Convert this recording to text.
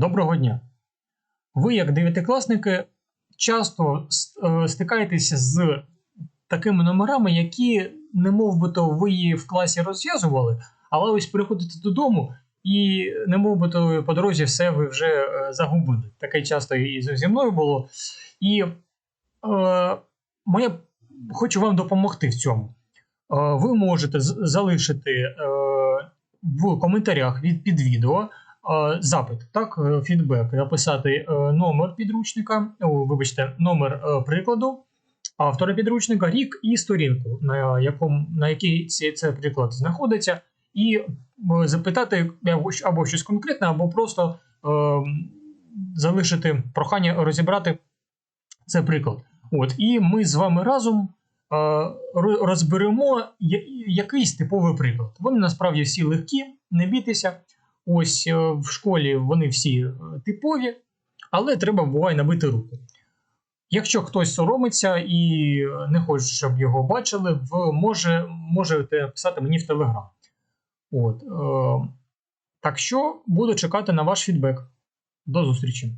Доброго дня! Ви, як дев'ятикласники, часто е, стикаєтеся з такими номерами, які не мов би то ви її в класі розв'язували, але ось приходите додому і не мов би то по дорозі все ви вже е, загубили. Таке часто і зі мною було. І е, моє хочу вам допомогти в цьому. Е, ви можете залишити в коментарях від під відео запит, так, е, фідбек, написати е, номер підручника, вибачте, номер е, прикладу, автора підручника, рік і сторінку, на, якому, на якій цей, приклад знаходиться, і е, запитати або, щось конкретне, або просто е, залишити прохання розібрати цей приклад. От, і ми з вами разом е, розберемо якийсь типовий приклад. Вони насправді всі легкі, не бійтеся. Ось е, в школі вони всі е, типові, але треба буває набити руку. Якщо хтось соромиться і не хоче, щоб його бачили, ви може, можете писати мені в Телеграм. От, е, так що буду чекати на ваш фідбек. До зустрічі!